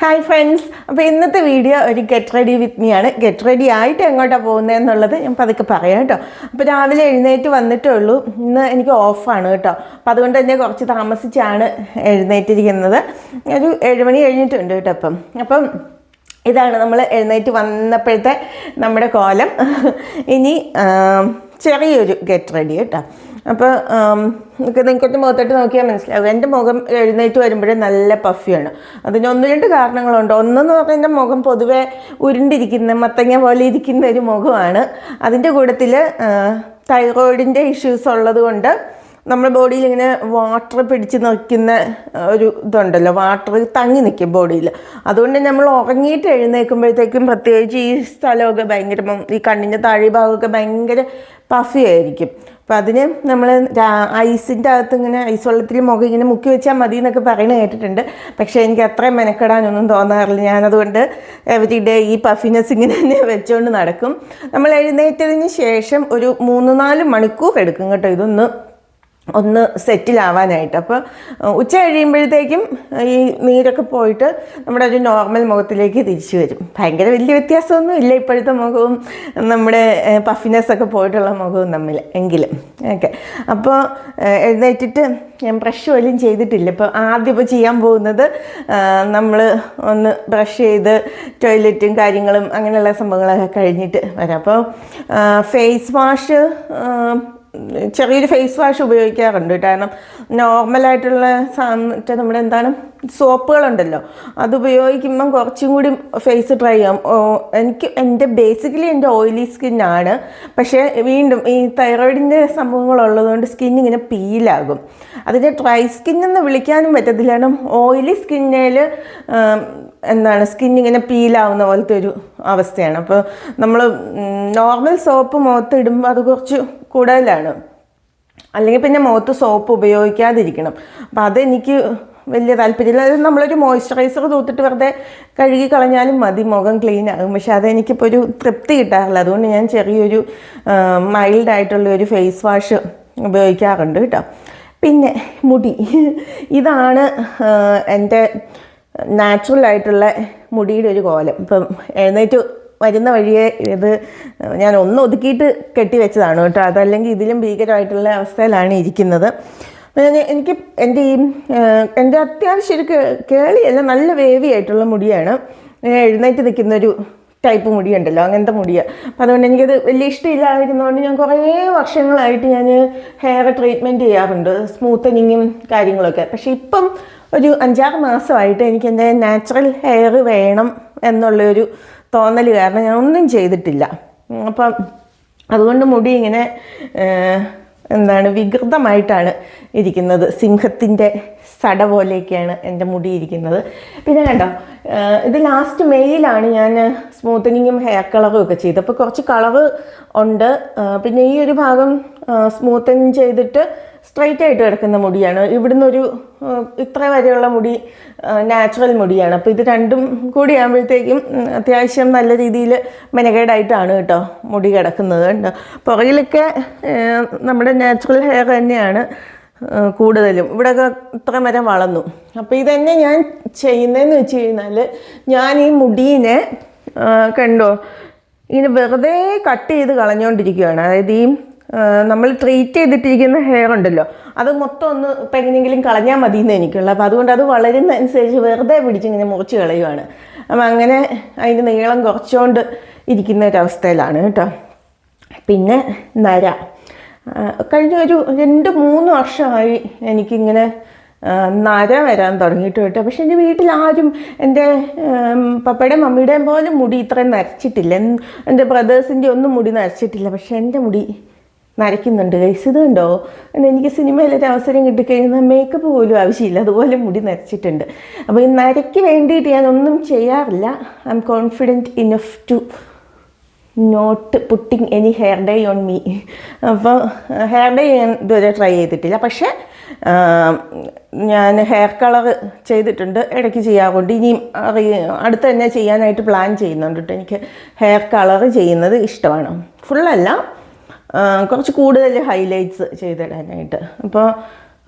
Hi friends അപ്പോൾ ഇന്നത്തെ video ഒരു ഗെറ്റ് റെഡി വിത്ത് മീ ആണ്. ഗെറ്റ് റെഡി ആയിട്ട് എങ്ങോട്ടാണ് പോകുന്നത് എന്നുള്ളത് ഞാൻ പതുക്കെ പറയാം കേട്ടോ. അപ്പോൾ രാവിലെ എഴുന്നേറ്റ് വന്നിട്ടേ ഉള്ളൂ. ഇന്ന് എനിക്ക് ഓഫാണ് കേട്ടോ. അപ്പോൾ അതുകൊണ്ട് തന്നെ കുറച്ച് താമസിച്ചാണ് എഴുന്നേറ്റിരിക്കുന്നത്. ഒരു ഏഴുമണി കഴിഞ്ഞിട്ടുണ്ട് കേട്ടോ അപ്പം അപ്പം ഇതാണ് നമ്മൾ എഴുന്നേറ്റ് വന്നപ്പോഴത്തെ നമ്മുടെ കോലം. ഇനി ചെറിയൊരു ഗെറ്റ് റെഡി കേട്ടോ. അപ്പോൾ നിങ്ങൾക്ക് നിങ്ങൾക്കൊന്ന് മുഖത്തോട്ട് നോക്കിയാൽ മനസ്സിലാവും. എന്റെ മുഖം എഴുന്നേറ്റ് വരുമ്പോഴേ നല്ല പഫിയാണ് അതിന് ഒന്ന് രണ്ട് കാരണങ്ങളുണ്ട്. ഒന്നെന്ന് പറഞ്ഞാൽ എന്റെ മുഖം പൊതുവേ ഉരുണ്ടിരിക്കുന്ന മത്തങ്ങ പോലെ ഇരിക്കുന്ന ഒരു മുഖമാണ്. അതിന്റെ കൂട്ടത്തിൽ തൈറോയിഡിന്റെ ഇഷ്യൂസ് ഉള്ളത് കൊണ്ട് നമ്മുടെ ബോഡിയിൽ ഇങ്ങനെ വാട്ടർ പിടിച്ച് നിൽക്കുന്ന ഒരു ഇതുണ്ടല്ലോ. വാട്ടർ തങ്ങി നിൽക്കും ബോഡിയിൽ അതുകൊണ്ട് നമ്മൾ ഉറങ്ങിയിട്ട് എഴുന്നേൽക്കുമ്പോഴത്തേക്കും പ്രത്യേകിച്ച് ഈ സ്ഥലമൊക്കെ ഭയങ്കര ഈ കണ്ണിന്റെ താഴെ ഭാഗമൊക്കെ ഭയങ്കര പഫി ആയിരിക്കും. അപ്പം അതിന് നമ്മൾ ഐസിന്റെ അകത്ത് ഇങ്ങനെ ഐസ് വെള്ളത്തിൽ മുഖം ഇങ്ങനെ മുക്കി വെച്ചാൽ മതി എന്നൊക്കെ പറയുന്നത് കേട്ടിട്ടുണ്ട്. പക്ഷേ എനിക്ക് അത്രയും മെനക്കെടാനൊന്നും തോന്നാറില്ല. ഞാനതുകൊണ്ട് എവരി ഡേ ഈ പഫിനെസ് ഇങ്ങനെ തന്നെ വെച്ചുകൊണ്ട് നടക്കും. നമ്മൾ എഴുന്നേറ്റതിന് ശേഷം ഒരു മൂന്ന് നാല് മണിക്കൂർ എടുക്കും കേട്ടോ ഇതൊന്ന്. ഒന്ന് സെറ്റിലാവാനായിട്ട്. അപ്പോൾ ഉച്ച കഴിയുമ്പോഴത്തേക്കും ഈ നീരൊക്കെ പോയിട്ട് നമ്മുടെ ഒരു നോർമൽ മുഖത്തിലേക്ക് തിരിച്ചു വരും. ഭയങ്കര വലിയ വ്യത്യാസമൊന്നും ഇല്ല ഇപ്പോഴത്തെ മുഖവും നമ്മുടെ പഫിനെസ് ഒക്കെ പോയിട്ടുള്ള മുഖവും തമ്മിൽ എങ്കിലും. ഓക്കെ. അപ്പോൾ എഴുന്നേറ്റിട്ട് ഞാൻ ബ്രഷ് പോലും ചെയ്തിട്ടില്ല. ഇപ്പോൾ ആദ്യം ഇപ്പോൾ ചെയ്യാൻ പോകുന്നത് നമ്മൾ ഒന്ന് ബ്രഷ് ചെയ്ത് ടോയ്ലറ്റും കാര്യങ്ങളും അങ്ങനെയുള്ള സംഭവങ്ങളൊക്കെ കഴിഞ്ഞിട്ട് വരാം. അപ്പോൾ ഫേസ് വാഷ് ചെറിയൊരു ഫേസ് വാഷ് ഉപയോഗിക്കാറുണ്ട്. കാരണം നോർമലായിട്ടുള്ള മറ്റേ നമ്മുടെ എന്താണ് സോപ്പുകളുണ്ടല്ലോ. അത് ഉപയോഗിക്കുമ്പം കുറച്ചും കൂടി ഫേസ് ഡ്രൈ ചെയ്യാം എനിക്ക് എന്റെ ബേസിക്കലി എന്റെ ഓയിലി സ്കിന്നാണ് പക്ഷേ വീണ്ടും ഈ തൈറോയിഡിന്റെ സംഭവങ്ങളുള്ളതുകൊണ്ട് സ്കിൻ ഇങ്ങനെ പീലാകും. അതിനെ ഡ്രൈ സ്കിൻ എന്ന് വിളിക്കാനും പറ്റത്തില്ല. കാരണം ഓയിലി സ്കിന്നേൽ എന്താണ് സ്കിൻ ഇങ്ങനെ പീലാവുന്ന പോലത്തെ ഒരു അവസ്ഥയാണ്. അപ്പോൾ നമ്മൾ നോർമൽ സോപ്പ് മുഖത്ത് ഇടുമ്പോൾ അത് കുറച്ച് കൂടുതലാണ്. അല്ലെങ്കിൽ പിന്നെ മുഖത്ത് സോപ്പ് ഉപയോഗിക്കാതിരിക്കണം. അപ്പം അതെനിക്ക് വലിയ താല്പര്യമില്ല. അത് നമ്മളൊരു മോയ്സ്ചറൈസർ തൂത്തിട്ട് വെറുതെ കഴുകി കളഞ്ഞാലും മതി മുഖം ക്ലീൻ ആകും. പക്ഷെ അതെനിക്കിപ്പോൾ ഒരു തൃപ്തി കിട്ടാറില്ല. അതുകൊണ്ട് ഞാൻ ചെറിയൊരു മൈൽഡായിട്ടുള്ള ഒരു ഫേസ് വാഷ് ഉപയോഗിക്കാറുണ്ട് കേട്ടോ. പിന്നെ മുടി. ഇതാണ് എന്റെ നാച്ചുറൽ ആയിട്ടുള്ള മുടിയുടെ ഒരു കോലം. ഇപ്പം എഴുന്നേറ്റ് വരുന്ന വഴിയെ ഇത് ഞാൻ ഒന്ന് ഒതുക്കിയിട്ട് കെട്ടിവെച്ചതാണ് കേട്ടോ. അതല്ലെങ്കിൽ ഇതിലും ഭീകരമായിട്ടുള്ള അവസ്ഥയിലാണ് ഇരിക്കുന്നത്. എനിക്ക് എന്റെ ഈ എന്റെ അത്യാവശ്യം ഒരു കേളിയല്ല നല്ല വേവി ആയിട്ടുള്ള മുടിയാണ്. എഴുന്നേറ്റ് നിൽക്കുന്ന ഒരു ടൈപ്പ് മുടിയുണ്ടല്ലോ അങ്ങനത്തെ മുടിയാണ് അപ്പം അതുകൊണ്ട് എനിക്കത് വലിയ ഇഷ്ടമില്ലായിരുന്നതുകൊണ്ട് ഞാൻ കുറേ വർഷങ്ങളായിട്ട് ഞാൻ ഹെയർ ട്രീറ്റ്മെന്റ് ചെയ്യാറുണ്ട് സ്മൂത്തനിങ്ങും കാര്യങ്ങളൊക്കെ. പക്ഷേ ഇപ്പം ഒരു അഞ്ചാറ് മാസമായിട്ട് എനിക്ക് എന്റെ നാച്ചുറൽ ഹെയർ വേണം എന്നുള്ളൊരു തോന്നൽ കാരണം ഞാൻ ഒന്നും ചെയ്തിട്ടില്ല. അപ്പം അതുകൊണ്ട് മുടി ഇങ്ങനെ എന്താണ് വികൃതമായിട്ടാണ് ഇരിക്കുന്നത്. സിംഹത്തിന്റെ സട പോലെയൊക്കെയാണ് എന്റെ മുടി ഇരിക്കുന്നത്. പിന്നെ കണ്ടോ ഇത് ലാസ്റ്റ് മെയിലാണ് ഞാൻ സ്മൂത്തനിങ്ങും ഹെയർ കളറും ഒക്കെ ചെയ്തത്. അപ്പോൾ കുറച്ച് കളറ് ഉണ്ട്. പിന്നെ ഈ ഒരു ഭാഗം സ്മൂത്തനിങ് ചെയ്തിട്ട് സ്ട്രൈറ്റ് ആയിട്ട് കിടക്കുന്ന മുടിയാണ്. ഇവിടുന്ന് ഒരു ഇത്ര വരെയുള്ള മുടി നാച്ചുറൽ മുടിയാണ്. അപ്പോൾ ഇത് രണ്ടും കൂടി ആകുമ്പോഴത്തേക്കും അത്യാവശ്യം നല്ല രീതിയിൽ മെനകേടായിട്ടാണ് കേട്ടോ മുടി കിടക്കുന്നത് കേട്ടോ. പുറകിലൊക്കെ നമ്മുടെ നാച്ചുറൽ ഹെയർ തന്നെയാണ് കൂടുതലും. ഇവിടെയൊക്കെ ഇത്ര വരെ വളർന്നു. അപ്പോൾ ഇതന്നെ ഞാൻ ചെയ്യുന്നതെന്ന് വെച്ച് കഴിഞ്ഞാൽ ഞാൻ ഈ മുടീനെ കണ്ടോ ഇങ്ങനെ വെറുതെ കട്ട് ചെയ്ത് കളഞ്ഞുകൊണ്ടിരിക്കുകയാണ് അതായത് ഈ നമ്മൾ ട്രീറ്റ് ചെയ്തിട്ടിരിക്കുന്ന ഹെയർ ഉണ്ടല്ലോ. അത് മൊത്തം ഒന്ന് ഇപ്പം കളഞ്ഞാൽ മതി എന്ന് എനിക്കുള്ള. അപ്പോൾ അതുകൊണ്ട് അത് വളരുന്ന അനുസരിച്ച് വെറുതെ പിടിച്ചിങ്ങനെ മുറിച്ച് കളയുവാണ്. അപ്പം അങ്ങനെ അതിന്റെ നീളം കുറച്ചുകൊണ്ട് ഇരിക്കുന്ന ഒരവസ്ഥയിലാണ് കേട്ടോ. പിന്നെ നര. കഴിഞ്ഞ ഒരു രണ്ട് മൂന്ന് വർഷമായി എനിക്കിങ്ങനെ നര വരാൻ തുടങ്ങിയിട്ട് കേട്ടോ. പക്ഷെ എന്റെ വീട്ടിൽ ആരും എന്റെ പപ്പയുടെയും മമ്മിയുടെയും പോലും മുടി ഇത്രയും നരച്ചിട്ടില്ല. എൻ- എന്റെ ബ്രദേഴ്സിന്റെ ഒന്നും മുടി നരച്ചിട്ടില്ല. പക്ഷെ എന്റെ മുടി നരയ്ക്കുന്നുണ്ട്. ഗൈസ് ഇത് കണ്ടോ? എനിക്ക് സിനിമയിലൊരു അവസരം കിട്ടിക്കഴിഞ്ഞാൽ മേക്കപ്പ് പോലും ആവശ്യമില്ല. അതുപോലെ മുടി നരച്ചിട്ടുണ്ട്. അപ്പോൾ ഈ നരയ്ക്ക് വേണ്ടിയിട്ട് ഞാൻ ഒന്നും ചെയ്യാറില്ല. I'm confident enough to not putting any hairdo on me അപ്പോൾ ഹെയർ ഡേ ഞാൻ ഇതുവരെ ട്രൈ ചെയ്തിട്ടില്ല. പക്ഷേ ഞാൻ ഹെയർ കളർ ചെയ്തിട്ടുണ്ട്. ഇടയ്ക്ക് ചെയ്യാറുണ്ട്. ഇനിയും അടുത്ത് തന്നെ ചെയ്യാനായിട്ട് പ്ലാൻ ചെയ്യുന്നുണ്ട് കേട്ടോ. എനിക്ക് ഹെയർ കളർ ചെയ്യുന്നത് ഇഷ്ടമാണ്. ഫുള്ളല്ല കുറച്ച് കൂടുതൽ ഹൈലൈറ്റ്സ് ചെയ്തിടാനായിട്ട്. അപ്പോൾ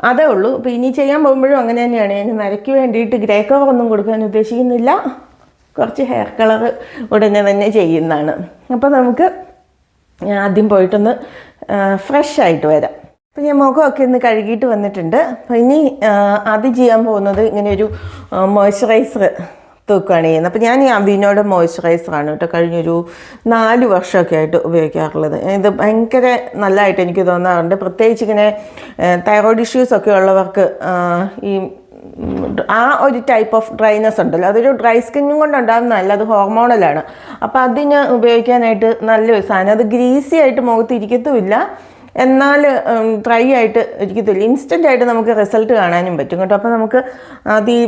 അതേ ഉള്ളൂ. അപ്പോൾ ഇനി ചെയ്യാൻ പോകുമ്പോഴും അങ്ങനെ തന്നെയാണ്. ഞാൻ നരയ്ക്ക് വേണ്ടിയിട്ട് ഗ്രേ കവർ ഒന്നും കൊടുക്കാൻ ഉദ്ദേശിക്കുന്നില്ല. കുറച്ച് ഹെയർ കളർ ഉടനെ തന്നെ ചെയ്യുന്നതാണ്. അപ്പോൾ നമുക്ക് ആദ്യം പോയിട്ടൊന്ന് ഫ്രഷ് ആയിട്ട് വരാം. അപ്പോൾ ഞാൻ മുഖമൊക്കെ ഒന്ന് കഴുകിയിട്ട് വന്നിട്ടുണ്ട്. അപ്പോൾ ഇനി ആദ്യം ചെയ്യാൻ പോകുന്നത് ഇങ്ങനെ ഒരു മോയ്സ്ചറൈസർ തൂക്കുകയാണ് ചെയ്യുന്നത്. അപ്പോൾ ഞാൻ ഈ അബീനോയുടെ മോയ്സ്ചറൈസറാണ് കേട്ടോ കഴിഞ്ഞൊരു നാല് വർഷമൊക്കെ ആയിട്ട് ഉപയോഗിക്കാറുള്ളത്. ഇത് ഭയങ്കര നല്ലതായിട്ട് എനിക്ക് തോന്നാറുണ്ട്. പ്രത്യേകിച്ച് ഇങ്ങനെ തൈറോയ്ഡ് ഇഷ്യൂസ് ഒക്കെ ഉള്ളവർക്ക് ഈ ആ ഒരു ടൈപ്പ് ഓഫ് ഡ്രൈനെസ് ഉണ്ടല്ലോ. അതൊരു ഡ്രൈ സ്കിന്നും കൊണ്ടുണ്ടാകുന്നതല്ല അത് ഹോർമോണലാണ് അപ്പോൾ അതിന് ഉപയോഗിക്കാനായിട്ട് നല്ലൊരു സാധനം. അത് ഗ്രീസി ആയിട്ട് മുഖത്ത് ഇരിക്കത്തുമില്ല. എന്നാൽ ഡ്രൈ ആയിട്ട് ഇരിക്കത്തില്ല ഇൻസ്റ്റന്റ് ആയിട്ട് നമുക്ക് റിസൾട്ട് കാണാനും പറ്റും കേട്ടോ. അപ്പോൾ നമുക്ക് അത് ഈ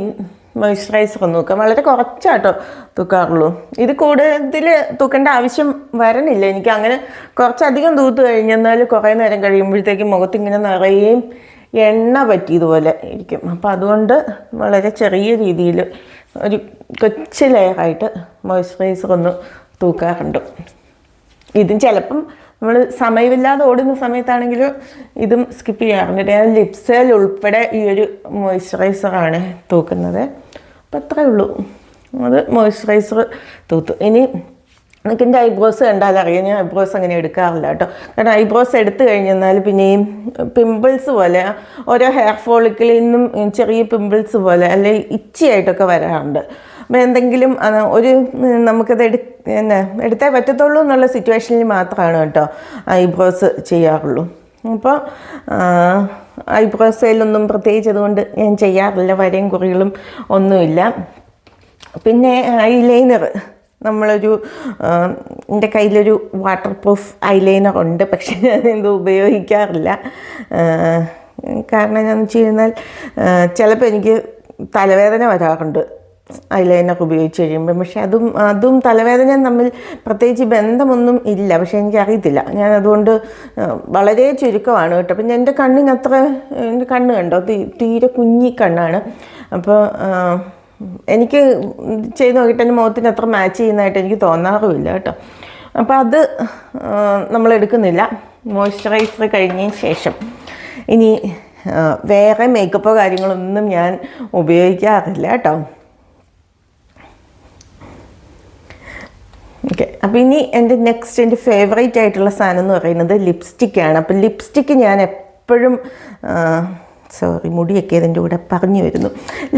മോയ്സ്ചറൈസർ നോക്കാം. വളരെ കുറച്ചാട്ടോ തൂക്കാറുള്ളൂ. ഇത് കൂടുതൽ തൂക്കേണ്ട ആവശ്യം വരണില്ല. എനിക്ക് അങ്ങനെ കുറച്ചധികം തൂത്ത് കഴിഞ്ഞെന്നാൽ കുറേ നേരം കഴിയുമ്പോഴത്തേക്കും മുഖത്ത് ഇങ്ങനെ നിറയെ എണ്ണ പറ്റിയതുപോലെ ഇരിക്കും. അപ്പം അതുകൊണ്ട് വളരെ ചെറിയ രീതിയിൽ ഒരു കൊച്ചു ലെയറായിട്ട് മോയ്സ്ചറൈസർ ഒന്ന് തൂക്കാറുണ്ട്. ഇതും ചിലപ്പം നമ്മൾ സമയമില്ലാതെ ഓടുന്ന സമയത്താണെങ്കിലും ഇതും സ്കിപ്പ് ചെയ്യാറുണ്ട്. ഞാൻ ലിപ്സേൽ ഉൾപ്പെടെ ഈ ഒരു മോയ്സ്ചറൈസറാണ് തൂക്കുന്നത്. അപ്പോൾ അത്രേ ഉള്ളൂ. അത് മോയ്സ്ചറൈസർ തൂത്തു. ഇനി എനിക്ക് എന്റെ ഐബ്രോസ് കണ്ടാൽ അറിയാം. ഞാൻ ഐബ്രോസ് അങ്ങനെ എടുക്കാറില്ല കേട്ടോ. കാരണം ഐബ്രോസ് എടുത്തു കഴിഞ്ഞാൽ പിന്നെയും പിമ്പിൾസ് പോലെ ഓരോ ഹെയർ ഫോളിക്കിളിൽ നിന്നും ചെറിയ പിമ്പിൾസ് പോലെ അല്ലെങ്കിൽ ഇച്ചിയായിട്ടൊക്കെ വരാറുണ്ട്. എന്തെങ്കിലും ഒരു നമുക്കത് എടു എന്നാ എടുത്തേ പറ്റത്തുള്ളൂ എന്നുള്ള സിറ്റുവേഷനിൽ മാത്രമാണ് കേട്ടോ ഐബ്രോസ് ചെയ്യാറുള്ളൂ. അപ്പോൾ ഐബ്രോസയിലൊന്നും പ്രത്യേകിച്ച് അതുകൊണ്ട് ഞാൻ ചെയ്യാറില്ല വരയും കുറികളും ഒന്നുമില്ല. പിന്നെ ഐലൈനർ. നമ്മളൊരു എന്റെ കയ്യിലൊരു വാട്ടർ പ്രൂഫ് ഐലൈനർ ഉണ്ട് പക്ഷെ ഞാനിത് ഉപയോഗിക്കാറില്ല. കാരണം എന്താണെന്ന് വെച്ച് കഴിഞ്ഞാൽ ചിലപ്പോൾ എനിക്ക് തലവേദന വരാറുണ്ട്. ഐലൈനർ ഉപയോഗിച്ച് കഴിയുമ്പം. പക്ഷെ അതും അതും തലവേദനയും തമ്മിൽ പ്രത്യേകിച്ച് ബന്ധമൊന്നും ഇല്ല. പക്ഷെ എനിക്കറിയത്തില്ല. ഞാൻ അതുകൊണ്ട് വളരെ ചുരുക്കമാണ് കേട്ടോ. പിന്നെ എന്റെ കണ്ണിന് അത്ര എന്റെ കണ്ണ് കണ്ടോ? തീരെ കുഞ്ഞി കണ്ണാണ്. അപ്പോൾ എനിക്ക് ചെയ്ത് നോക്കിയിട്ട് എന്റെ മുഖത്തിന് അത്ര മാച്ച് ചെയ്യുന്നതായിട്ട് എനിക്ക് തോന്നാറുമില്ല കേട്ടോ. അപ്പോൾ അത് നമ്മൾ എടുക്കുന്നില്ല മോയ്സ്ചറൈസർ കഴിഞ്ഞതിന് ശേഷം. ഇനി വേറെ മേക്കപ്പോ കാര്യങ്ങളൊന്നും ഞാൻ ഉപയോഗിക്കാറില്ല കേട്ടോ ഓക്കെ അപ്പോൾ ഇനി എന്റെ നെക്സ്റ്റ് എന്റെ ഫേവറേറ്റ് ആയിട്ടുള്ള സാധനം എന്ന് പറയുന്നത് ലിപ്സ്റ്റിക്കാണ് അപ്പോൾ ലിപ്സ്റ്റിക്ക് ഞാൻ എപ്പോഴും സോറി മുടിയൊക്കെ ഇതിന്റെ കൂടെ പറഞ്ഞു വരുന്നു.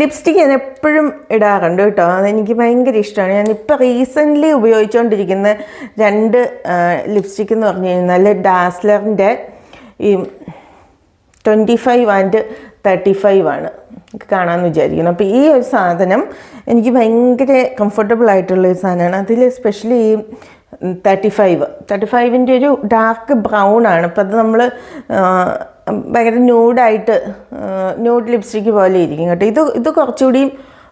ലിപ്സ്റ്റിക്ക് ഞാൻ എപ്പോഴും ഇടാറുണ്ട് കേട്ടോ. അതെനിക്ക് ഭയങ്കര ഇഷ്ടമാണ്. ഞാൻ ഇപ്പോൾ റീസെന്റ്ലി ഉപയോഗിച്ചുകൊണ്ടിരിക്കുന്ന രണ്ട് ലിപ്സ്റ്റിക്ക് എന്ന് പറഞ്ഞു കഴിഞ്ഞാൽ ഡാസ്ലറിന്റെ ഈ twenty five and thirty five ആണ്. എനിക്ക് കാണാമെന്ന് വിചാരിക്കുന്നു. അപ്പോൾ ഈ ഒരു സാധനം എനിക്ക് ഭയങ്കര കംഫർട്ടബിൾ ആയിട്ടുള്ള ഒരു സാധനമാണ്. അതിൽ സ്പെഷ്യലി ഈ തേർട്ടി ഫൈവ് തേർട്ടി ഫൈവിന്റെ ഒരു ഡാർക്ക് ബ്രൗൺ ആണ്. അപ്പോൾ അത് നമ്മൾ ഭയങ്കര ന്യൂഡായിട്ട് ന്യൂഡ് ലിപ്സ്റ്റിക്ക് പോലെ ഇരിക്കും കേട്ടോ. ഇത് ഇത് കുറച്ചുകൂടി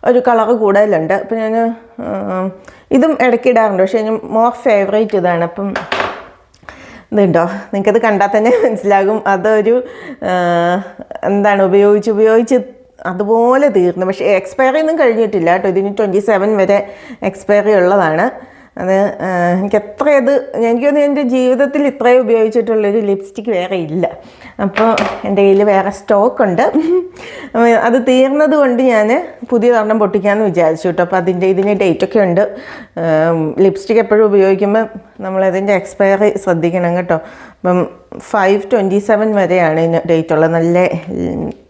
ഒരു കളറ് കൂടുതലുണ്ട്. അപ്പോൾ ഞാൻ ഇതും ഇടയ്ക്ക് ഇടാറുണ്ട്. പക്ഷേ ഞാൻ മോർ ഫേവറേറ്റ് ഇതാണ്. അപ്പം ഇതുണ്ടോ? നിങ്ങൾക്കത് കണ്ടാൽ തന്നെ മനസ്സിലാകും. അതൊരു എന്താണ് ഉപയോഗിച്ച് ഉപയോഗിച്ച് അതുപോലെ തീർന്നു. പക്ഷേ എക്സ്പയറി ഒന്നും കഴിഞ്ഞിട്ടില്ല കേട്ടോ. ഇതിന് ട്വന്റി സെവൻ വരെ എക്സ്പയറി ഉള്ളതാണ്. അത് എനിക്ക് എത്ര ഇത് എനിക്കൊന്ന് എന്റെ ജീവിതത്തിൽ ഇത്രയും ഉപയോഗിച്ചിട്ടുള്ളൊരു ലിപ്സ്റ്റിക് വേറെ ഇല്ല. അപ്പോൾ എന്റെ കയ്യിൽ വേറെ സ്റ്റോക്ക് ഉണ്ട് അത് തീർന്നത് കൊണ്ട് ഞാൻ പുതിയ ഒരെണ്ണം പൊട്ടിക്കാമെന്ന് വിചാരിച്ചു കേട്ടോ. അപ്പോൾ അതിന്റെ ഇതിന് ഡേറ്റൊക്കെ ഉണ്ട്. ലിപ്സ്റ്റിക് എപ്പോഴും ഉപയോഗിക്കുമ്പോൾ നമ്മളതിന്റെ എക്സ്പയറി ശ്രദ്ധിക്കണം കേട്ടോ. അപ്പം ഫൈവ് ട്വന്റി സെവൻ വരെയാണ് ഇതിന് ഡേറ്റ് ഉള്ളത് നല്ല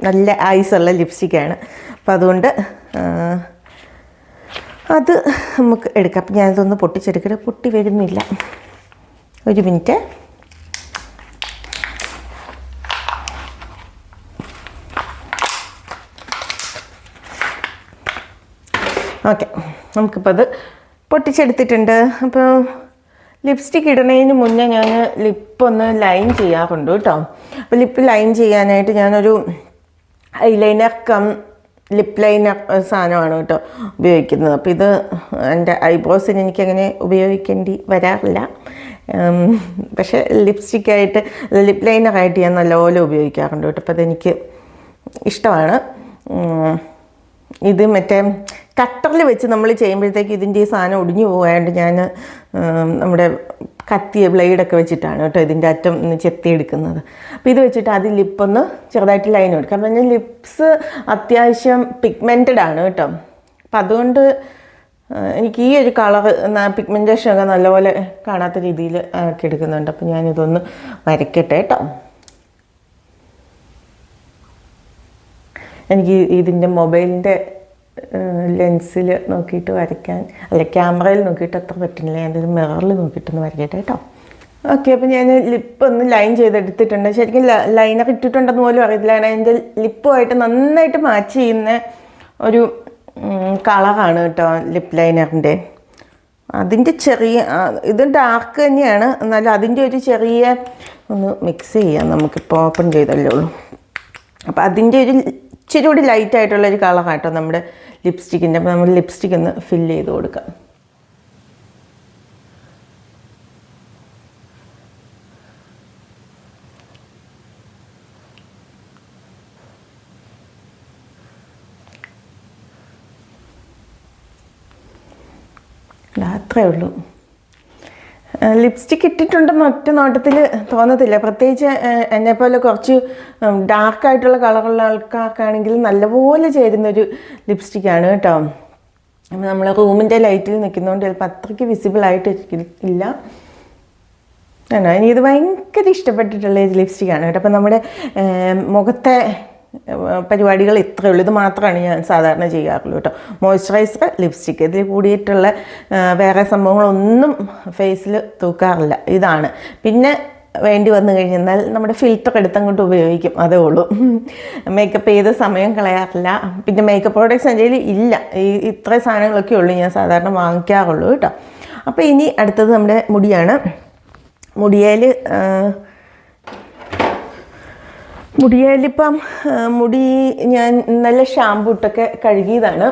നല്ല ഐസ് ഉള്ള ലിപ്സ്റ്റിക്കാണ്. അപ്പോൾ അതുകൊണ്ട് അത് നമുക്ക് എടുക്കാം. അപ്പം ഞാനിതൊന്ന് പൊട്ടിച്ചെടുക്കട്ടെ. പൊട്ടി വരുന്നില്ല. ഒരു മിനിറ്റ്. ഓക്കെ. നമുക്കിപ്പോൾ അത് പൊട്ടിച്ചെടുത്തിട്ടുണ്ട്. അപ്പോൾ ലിപ്സ്റ്റിക് ഇടുന്നതിന് മുന്നേ ഞാൻ ലിപ്പ് ഒന്ന് ലൈൻ ചെയ്യാറുണ്ട് കേട്ടോ. അപ്പോൾ ലിപ്പ് ലൈൻ ചെയ്യാനായിട്ട് ഞാനൊരു ഐലൈനർ കം ലിപ്പ് ലൈനർ സാധനമാണ് കേട്ടോ ഉപയോഗിക്കുന്നത്. അപ്പോൾ ഇത് എന്റെ ഐബ്രോസിന് എനിക്കങ്ങനെ ഉപയോഗിക്കേണ്ടി വരാറില്ല. പക്ഷേ ലിപ്സ്റ്റിക്കായിട്ട് ലിപ്പ് ലൈനറായിട്ട് ഞാൻ നല്ലപോലെ ഉപയോഗിക്കാറുണ്ട് കേട്ടോ. അപ്പോൾ അതെനിക്ക് ഇഷ്ടമാണ്. ഇത് മറ്റേ കട്ടറിൽ വെച്ച് നമ്മൾ ചെയ്യുമ്പോഴത്തേക്ക് ഇതിന്റെ ഈ സാധനം ഒടിഞ്ഞു പോകാണ്ട് ഞാൻ നമ്മുടെ കത്തിയ ബ്ലേഡൊക്കെ വെച്ചിട്ടാണ് കേട്ടോ ഇതിന്റെ അറ്റം ഒന്ന് ചെത്തിയെടുക്കുന്നത്. അപ്പോൾ ഇത് വെച്ചിട്ട് അത് ലിപ്പൊന്ന് ചെറുതായിട്ട് ലൈൻ കൊടുക്കുക അപ്പം ഞാൻ ലിപ്സ് അത്യാവശ്യം പിഗ്മെന്റഡ് ആണ് കേട്ടോ. അപ്പം അതുകൊണ്ട് എനിക്ക് ഈ ഒരു കളർ പിഗ്മെന്റേഷൻ ഒക്കെ നല്ലപോലെ കാണാത്ത രീതിയിൽ ആക്കി എടുക്കുന്നുണ്ട്. അപ്പം ഞാനിതൊന്ന് വരയ്ക്കട്ടെ കേട്ടോ. എനിക്ക് ഇതിന്റെ മൊബൈലിന്റെ ലെൻസിൽ നോക്കിയിട്ട് വരയ്ക്കാൻ അല്ല ക്യാമറയിൽ നോക്കിയിട്ട് അത്ര പറ്റുന്നില്ല. ഞാനൊരു മിററിൽ നോക്കിയിട്ടൊന്ന് വരയ്ക്കട്ടെ കേട്ടോ. ഓക്കെ അപ്പം ഞാൻ ലിപ്പ് ഒന്ന് ലൈൻ ചെയ്തെടുത്തിട്ടുണ്ട്. ശരിക്കും ലൈനർ ഇട്ടിട്ടുണ്ടെന്ന് പോലും അറിയത്തില്ല. കാരണം എന്റെ ലിപ്പുമായിട്ട് നന്നായിട്ട് മാച്ച് ചെയ്യുന്ന ഒരു കളറാണ് കേട്ടോ ലിപ്പ് ലൈനറിന്റെ. അതിന്റെ ചെറിയ ഇത് ഡാർക്ക് തന്നെയാണ്. എന്നാലും അതിന്റെ ഒരു ചെറിയ ഒന്ന് മിക്സ് ചെയ്യാം. നമുക്കിപ്പോൾ ഓപ്പൺ ചെയ്തല്ലേ ഉള്ളൂ. അപ്പോൾ അതിന്റെ ഒരു ഇച്ചിരി കൂടി ലൈറ്റ് ആയിട്ടുള്ള ഒരു കളറാണ് കേട്ടോ നമ്മുടെ ലിപ്സ്റ്റിക്കിന്റെ അപ്പോൾ നമ്മൾ ലിപ്സ്റ്റിക് ഒന്ന് ഫില്ല് ചെയ്ത് കൊടുക്കാം. അത്രയേ ഉള്ളൂ. ലിപ്സ്റ്റിക് ഇട്ടിട്ടുണ്ടെന്ന് ഒറ്റ നോട്ടത്തിൽ തോന്നത്തില്ല. പ്രത്യേകിച്ച് എന്നെപ്പോലെ കുറച്ച് ഡാർക്കായിട്ടുള്ള കളറുള്ള ആൾക്കാർക്കാണെങ്കിൽ നല്ലപോലെ ചേരുന്നൊരു ലിപ്സ്റ്റിക്കാണ് കേട്ടോ. നമ്മൾ റൂമിന്റെ ലൈറ്റിൽ നിൽക്കുന്നതുകൊണ്ട് ചിലപ്പോൾ അത്രയ്ക്ക് ഇരിക്കും- ഇല്ല. ആണോ? എനിക്കിത് ഭയങ്കര ഇഷ്ടപ്പെട്ടിട്ടുള്ള ഒരു ലിപ്സ്റ്റിക്കാണ് കേട്ടോ. അപ്പോൾ നമ്മുടെ മുഖത്തെ പരിപാടികൾ ഇത്രയേ ഉള്ളൂ ഇത് മാത്രമാണ് ഞാൻ സാധാരണ ചെയ്യാറുള്ളൂ കേട്ടോ. മോയ്സ്ചറൈസർ ലിപ്സ്റ്റിക്ക് ഇതിൽ കൂടിയിട്ടുള്ള വേറെ സംഭവങ്ങളൊന്നും ഫേസിൽ തൂക്കാറില്ല. ഇതാണ്. പിന്നെ വേണ്ടി വന്നു കഴിഞ്ഞാൽ നമ്മുടെ ഫിൽറ്റർ എടുത്ത് അങ്ങോട്ട് ഉപയോഗിക്കും. അതേ ഉള്ളൂ. മേക്കപ്പ് ചെയ്ത് സമയം കളയാറില്ല. പിന്നെ മേക്കപ്പ് പ്രോഡക്റ്റ്സ് എന്റെ കയ്യിൽ ഇല്ല. ഈ ഇത്ര സാധനങ്ങളൊക്കെ ഉള്ളൂ ഞാൻ സാധാരണ വാങ്ങിക്കാറുള്ളൂ കേട്ടോ. അപ്പോൾ ഇനി അടുത്തത് നമ്മുടെ മുടിയാണ്. മുടിയേൽ മുടിയേലിപ്പം ആ, മുടി ഞാൻ നല്ല ഷാമ്പു ഇട്ടൊക്കെ കഴുകിയതാണ്.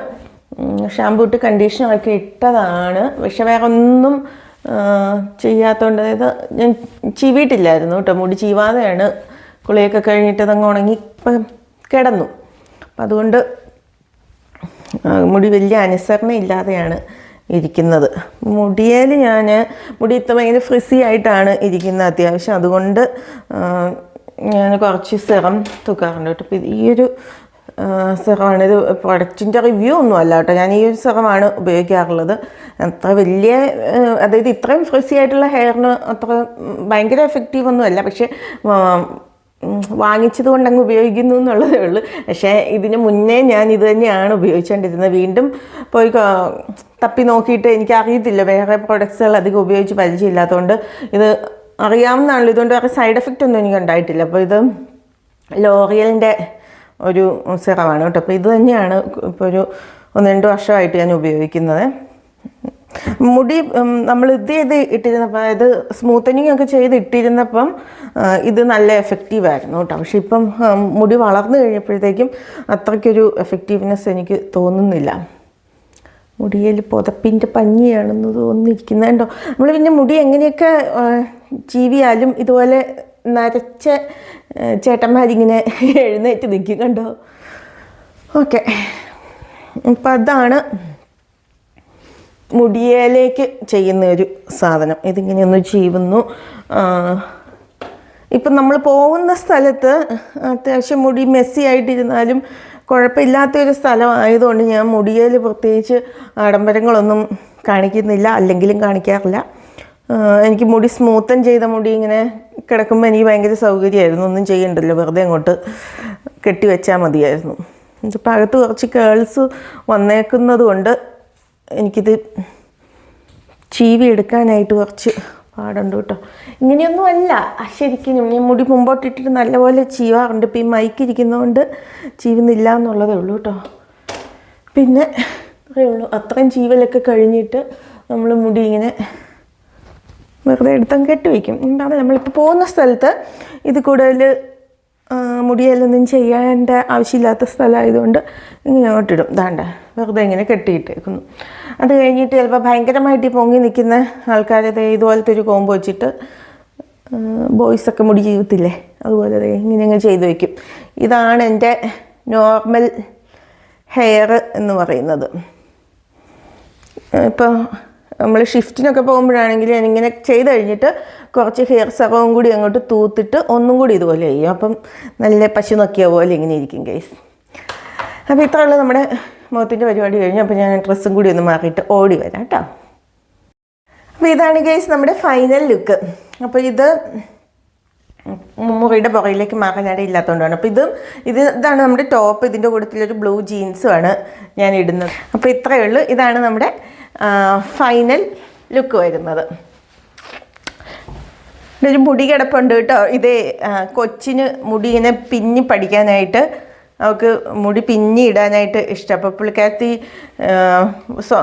ഷാമ്പു ഇട്ട് കണ്ടീഷണറൊക്കെ ഇട്ടതാണ്. പക്ഷെ വേറെ ഒന്നും ചെയ്യാത്തതുകൊണ്ട് അതായത് ഞാൻ ചീവിയിട്ടില്ലായിരുന്നു കേട്ടോ. മുടി ചീവാതെയാണ് കുളിയൊക്കെ കഴിഞ്ഞിട്ട് അതങ്ങ് ഉണങ്ങി കിടന്നു. അപ്പം അതുകൊണ്ട് മുടി വലിയ അനുസരണ ഇല്ലാതെയാണ് ഇരിക്കുന്നത്. മുടിയേൽ ഞാൻ മുടി ഇത്ര ഭയങ്കര ഫ്രിസി ആയിട്ടാണ് ഇരിക്കുന്നത് അത്യാവശ്യം. അതുകൊണ്ട് ഞാൻ കുറച്ച് സിറം തൂക്കാറുണ്ട് കേട്ടോ അപ്പോൾ ഈ ഒരു സിറമാണ് ഇത് പ്രൊഡക്റ്റിന്റെ റിവ്യൂ ഒന്നും അല്ല കേട്ടോ. ഞാൻ ഈ ഒരു സിറമാണ് ഉപയോഗിക്കാറുള്ളത്. അത്ര വലിയ അതായത് ഇത്രയും ഫ്രിസി ആയിട്ടുള്ള ഹെയറിന് അത്ര ഭയങ്കര എഫക്റ്റീവ് ഒന്നും അല്ല. പക്ഷേ വാങ്ങിച്ചത് കൊണ്ട് അങ്ങ് ഉപയോഗിക്കുന്നു എന്നുള്ളതേ ഉള്ളൂ. പക്ഷേ ഇതിന് മുന്നേ ഞാൻ ഇത് തന്നെയാണ് ഉപയോഗിച്ചുകൊണ്ടിരുന്നത് വീണ്ടും പോയി തപ്പി നോക്കിയിട്ട് എനിക്ക് അറിയത്തില്ല വേറെ പ്രോഡക്ട്സുകൾ അധികം ഉപയോഗിച്ച് പരിചയമില്ലാത്തതുകൊണ്ട് ഇത് അറിയാവുന്നതാണല്ലോ. ഇതുകൊണ്ട് വേറെ സൈഡ് എഫക്റ്റ് ഒന്നും എനിക്ക് ഉണ്ടായിട്ടില്ല. അപ്പോൾ ഇത് ലോറിയലിന്റെ ഒരു സിറമാണ് കേട്ടോ. അപ്പോൾ ഇത് തന്നെയാണ് ഇപ്പോൾ ഒരു ഒന്ന് രണ്ട് വർഷമായിട്ട് ഞാൻ ഉപയോഗിക്കുന്നത്. മുടി നമ്മൾ ഇത് ചെയ്ത് ഇട്ടിരുന്നപ്പോൾ അതായത് സ്മൂത്തനിങ് ഒക്കെ ചെയ്ത് ഇട്ടിരുന്നപ്പം ഇത് നല്ല എഫക്റ്റീവ് ആയിരുന്നു കേട്ടോ. പക്ഷേ ഇപ്പം മുടി വളർന്നു കഴിഞ്ഞപ്പോഴത്തേക്കും അത്രയ്ക്കൊരു എഫക്റ്റീവ്നെസ് എനിക്ക് തോന്നുന്നില്ല. മുടിയിൽ പുതപ്പിന്റെ പഞ്ഞിയാണെന്ന് കേട്ടോ നമ്മൾ പിന്നെ മുടി എങ്ങനെയൊക്കെ ആ, ചീവിയാലും ഇതുപോലെ നരച്ച ചേട്ടന്മാരിങ്ങനെ എഴുന്നേറ്റ് നിൽക്കും കണ്ടോ? ഓക്കെ. അപ്പം അതാണ് മുടിയേലേക്ക് ചെയ്യുന്ന ഒരു സാധനം. ഇതിങ്ങനെ ഒന്ന് ചീവുന്നു. ഇപ്പം നമ്മൾ പോകുന്ന സ്ഥലത്ത് അത്യാവശ്യം മുടി മെസ്സി ആയിട്ടിരുന്നാലും കുഴപ്പമില്ലാത്തൊരു സ്ഥലം ആയതുകൊണ്ട് ഞാൻ മുടിയേൽ പ്രത്യേകിച്ച് ആഡംബരങ്ങളൊന്നും കാണിക്കുന്നില്ല അല്ലെങ്കിലും കാണിക്കാറില്ല. എനിക്ക് മുടി സ്മൂത്തൻ ചെയ്ത മുടി ഇങ്ങനെ കിടക്കുമ്പോൾ എനിക്ക് ഭയങ്കര സൗകര്യമായിരുന്നു. ഒന്നും ചെയ്യണ്ടല്ലോ വെറുതെ അങ്ങോട്ട് കെട്ടിവെച്ചാൽ മതിയായിരുന്നു. ഇപ്പം അകത്ത് കുറച്ച് കേൾസ് വന്നേക്കുന്നത് കൊണ്ട് എനിക്കിത് ചീവി എടുക്കാനായിട്ട് കുറച്ച് പാടുണ്ട് കേട്ടോ. ഇങ്ങനെയൊന്നും അല്ല. ശരിക്കും ഞാൻ മുടി മുമ്പോട്ടിട്ടിട്ട് നല്ലപോലെ ചീവാറുണ്ട്. ഇപ്പം ഈ മൈക്ക് ഇരിക്കുന്നതുകൊണ്ട് ചീവുന്നില്ല എന്നുള്ളതേ ഉള്ളൂ കേട്ടോ. പിന്നെ അത്രയേ ഉള്ളൂ. അത്രയും ചീവലൊക്കെ കഴിഞ്ഞിട്ട് നമ്മൾ മുടി ഇങ്ങനെ വെറുതെ എടുത്തങ്ങ് കെട്ടി വയ്ക്കും. എന്താണ് നമ്മളിപ്പോൾ പോകുന്ന സ്ഥലത്ത് ഇത് കൂടുതൽ മുടിയല്ലൊന്നും ചെയ്യേണ്ട ആവശ്യമില്ലാത്ത സ്ഥലമായതുകൊണ്ട് ഇങ്ങനെ അങ്ങോട്ടിടും. ദാണ്ട വെറുതെ ഇങ്ങനെ കെട്ടിയിട്ടേക്കുന്നു. അത് കഴിഞ്ഞിട്ട് ചിലപ്പോൾ ഭയങ്കരമായിട്ട് പൊങ്ങി നിൽക്കുന്ന ആൾക്കാരെ ഇതുപോലത്തെ ഒരു കോമ്പ് വെച്ചിട്ട് ബോയ്സൊക്കെ മുടി ചെയ്യത്തില്ലേ അതുപോലെ ഇങ്ങനെ അങ്ങ് ചെയ്തു വയ്ക്കും. ഇതാണ് എന്റെ നോർമൽ ഹെയർ എന്ന് പറയുന്നത്. ഇപ്പോൾ നമ്മൾ ഷിഫ്റ്റിനൊക്കെ പോകുമ്പോഴാണെങ്കിൽ ഞാനിങ്ങനെ ചെയ്ത് കഴിഞ്ഞിട്ട് കുറച്ച് ഹെയർ സെറവും കൂടി അങ്ങോട്ട് തൂത്തിട്ട് ഒന്നും കൂടി ഇതുപോലെ ചെയ്യും. അപ്പം നല്ല പശു നോക്കിയ പോലെ ഇങ്ങനെ ഇരിക്കും ഗൈസ് അപ്പോൾ ഇത്രയുള്ള നമ്മുടെ മുഖത്തിന്റെ പരിപാടി കഴിഞ്ഞു. അപ്പോൾ ഞാൻ ഡ്രസ്സും കൂടി ഒന്ന് മാറിയിട്ട് ഓടി വരാം കേട്ടോ. അപ്പോൾ ഇതാണ് ഗൈസ് നമ്മുടെ ഫൈനൽ ലുക്ക് അപ്പോൾ ഇത് മുറിയുടെ പുറയിലേക്ക് മാറാനായിട്ട് ഇല്ലാത്തതുകൊണ്ടാണ് അപ്പോൾ ഇതും ഇത് ഇതാണ് നമ്മുടെ ടോപ്പ് ഇതിന്റെ കൂട്ടത്തിലൊരു ബ്ലൂ ജീൻസുമാണ് ഞാൻ ഇടുന്നത്. അപ്പോൾ ഇത്രയേ ഉള്ളൂ. ഇതാണ് നമ്മുടെ ഫൈനൽ ലുക്ക് വരുന്നത്. ഒരു മുടി കിടപ്പുണ്ട് കേട്ടോ. ഇതേ കൊച്ചിന് മുടി ഇങ്ങനെ പിന്നി പഠിക്കാനായിട്ട് അവൾക്ക് മുടി പിന്നി ഇടാനായിട്ട് ഇഷ്ടം. അപ്പോൾ പുള്ളിക്കാരത്തി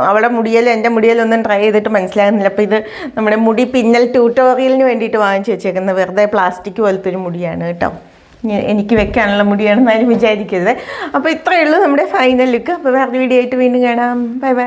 അവളെ മുടിയൽ എന്റെ മുടിയലൊന്നും ട്രൈ ചെയ്തിട്ട് മനസ്സിലാകുന്നില്ല. അപ്പോൾ ഇത് നമ്മുടെ മുടി പിന്നൽ ട്യൂട്ടോറിയലിന് വേണ്ടിയിട്ട് വാങ്ങിച്ചു വെച്ചേക്കുന്ന വെറുതെ പ്ലാസ്റ്റിക് പോലത്തെ ഒരു മുടിയാണ് കേട്ടോ. എനിക്ക് വെക്കാനുള്ള മുടിയാണെന്നാലും വിചാരിക്കരുത്. അപ്പോൾ ഇത്രയേ ഉള്ളൂ നമ്മുടെ ഫൈനൽ ലുക്ക് അപ്പോൾ വേറെ വീഡിയോ ആയിട്ട് വീണ്ടും കാണാം. Bye bye